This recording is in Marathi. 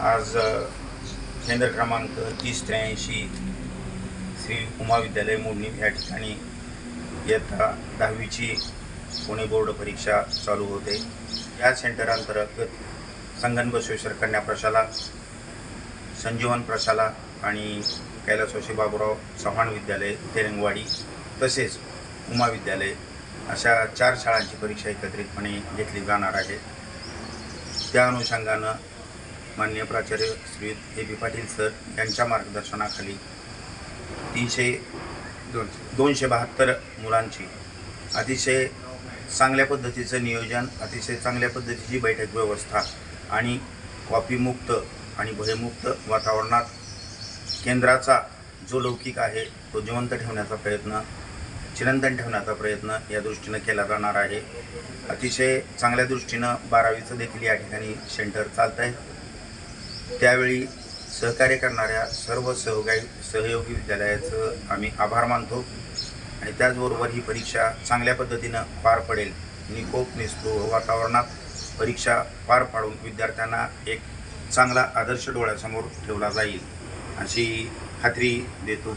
आज केंद्र क्रमांक तीस त्र्याऐंशी श्री उमा विद्यालय मोडणी या ठिकाणी इयत्ता दहावीची पुणे बोर्ड परीक्षा चालू होते. या सेंटर अंतर्गत संगन बसवेश्वर कन्या प्रशाला संजीवन प्रशाला आणि कैलासवाशी बाबुराव चव्हाण विद्यालय तेरंगवाडी तसेच उमा विद्यालय अशा चार शाळांची परीक्षा एकत्रितपणे घेतली जाणार आहे. त्या अनुषंगानं माननीय प्राचार्य Shri A B Patil sir यांच्या मार्गदर्शनाखाली तीनशे दोनशे दोनशे बहात्तर मुलांची अतिशय चांगल्या पद्धतीचं नियोजन अतिशय चांगल्या पद्धतीची बैठक व्यवस्था आणि कॉपीमुक्त आणि भयमुक्त वातावरणात केंद्राचा जो लौकिक आहे तो जिवंत ठेवण्याचा प्रयत्न चिरंतन ठेवण्याचा प्रयत्न या दृष्टीनं केला जाणार आहे. अतिशय चांगल्या दृष्टीनं बारावीचं देखील या ठिकाणी सेंटर चालत आहे त्यावेळी सहकार्य करणाऱ्या सर्व सहगाई सहयोगी विद्यालयाचं आम्ही आभार मानतो. आणि त्याचबरोबर ही परीक्षा चांगल्या पद्धतीनं पार पडेल. निकोप निस्पृह वातावरणात परीक्षा पार पाडून विद्यार्थ्यांना एक चांगला आदर्श डोळ्यासमोर ठेवला जाईल अशी खात्री देतो.